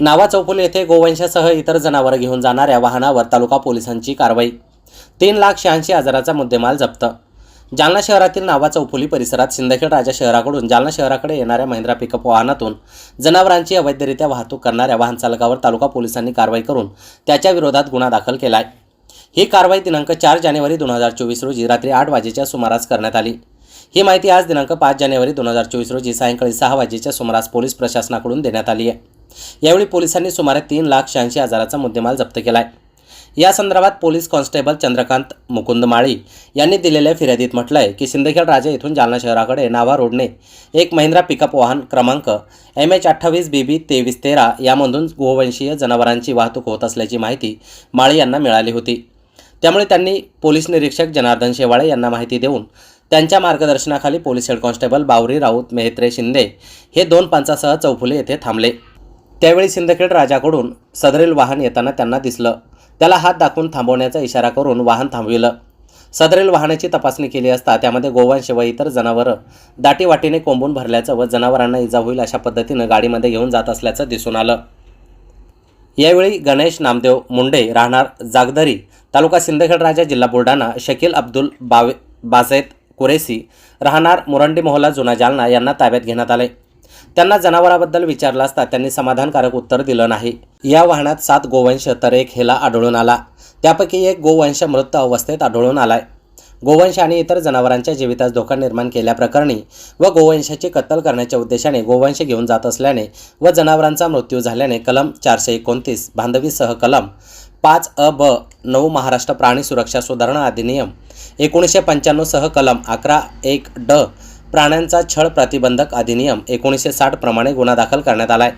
नावा चौफुली येथे गोवंशासह इतर जनावरं घेऊन जाणाऱ्या वाहनावर तालुका पोलिसांची कारवाई. तीन लाख शहाऐंशी हजाराचा मुद्देमाल जप्त. जालना शहरातील नावा चौफुली परिसरात सिंदखेड राजा शहराकडून जालना शहराकडे येणाऱ्या महिंद्रा पिकअप वाहनातून जनावरांची अवैधरित्या वाहतूक करणाऱ्या वाहन चालकावर तालुका पोलिसांनी कारवाई करून त्याच्या विरोधात गुन्हा दाखल केला आहे ही कारवाई दिनांक चार जानेवारी दोन हजार चोवीस रोजी रात्री आठ वाजेच्या सुमारास करण्यात आली. ही माहिती आज दिनांक पाच जानेवारी दोन हजार चोवीस रोजी सायंकाळी सहा वाजेच्या सुमारास पोलीस प्रशासनाकडून देण्यात आली आहे. यावेळी पोलिसांनी सुमारे तीन लाख शहाऐंशी हजाराचा मुद्देमाल जप्त केला आहे या संदर्भात पोलीस कॉन्स्टेबल चंद्रकांत मुकुंद माळी यांनी दिलेल्या फिर्यादीत म्हटलं आहे की सिंदखेड राजा येथून जालना शहराकडे नावा रोडने एक महिंद्रा पिकअप वाहन क्रमांक एम एच अठ्ठावीस बी बी तेवीस तेरा यामधून गोवंशीय जनावरांची वाहतूक होत असल्याची माहिती माळी यांना मिळाली होती. त्यामुळे त्यांनी पोलीस निरीक्षक जनार्दन शेवाळे यांना माहिती देऊन त्यांच्या मार्गदर्शनाखाली police head constable Bawari Raut Mehatre Shinde हे दोन पंचासह चौफुले येथे थांबले. त्यावेळी सिंदखेड राजाकडून सदरेल वाहन येताना त्यांना दिसलं. त्याला हात दाखवून थांबवण्याचा इशारा करून वाहन थांबविलं. सदरेल वाहनाची तपासणी केली असता त्यामध्ये गोवंश व इतर जनावरं दाटीवाटीने कोंबून भरल्याचं व जनावरांना इजा होईल अशा पद्धतीनं गाडीमध्ये घेऊन जात असल्याचं दिसून आलं. यावेळी गणेश नामदेव मुंडे राहणार जागदरी तालुका सिंदखेड राजा जिल्हा बुलढाणा शकील अब्दुल बावे बाजेत कुरेसी राहणार मुरंडी मोहल्ला जुना जालना यांना ताब्यात घेण्यात आले. त्यांना जनावराबद्दल विचारलं असता त्यांनी समाधानकारक उत्तर दिलं नाही. या वाहनात सात गोवंश तर एक हेला आढळून आला. त्यापैकी एक गोवंश मृत अवस्थेत आढळून आलाय. गोवंश आणि इतर जनावरांच्या जीवितास धोका निर्माण केल्याप्रकरणी व गोवंशाची कत्तल करण्याच्या उद्देशाने गोवंश घेऊन जात असल्याने व जनावरांचा मृत्यू झाल्याने कलम चारशे एकोणतीस बांधवीसह कलम पाच अ ब नऊ महाराष्ट्र प्राणी सुरक्षा सुधारणा अधिनियम एकोणीसशे पंच्याण्णव सह कलम अकरा एक ड प्राण्यांचा छळ प्रतिबंधक अधिनियम एकोणीसशे साठ प्रमाणे गुन्हा दाखल करण्यात आला आहे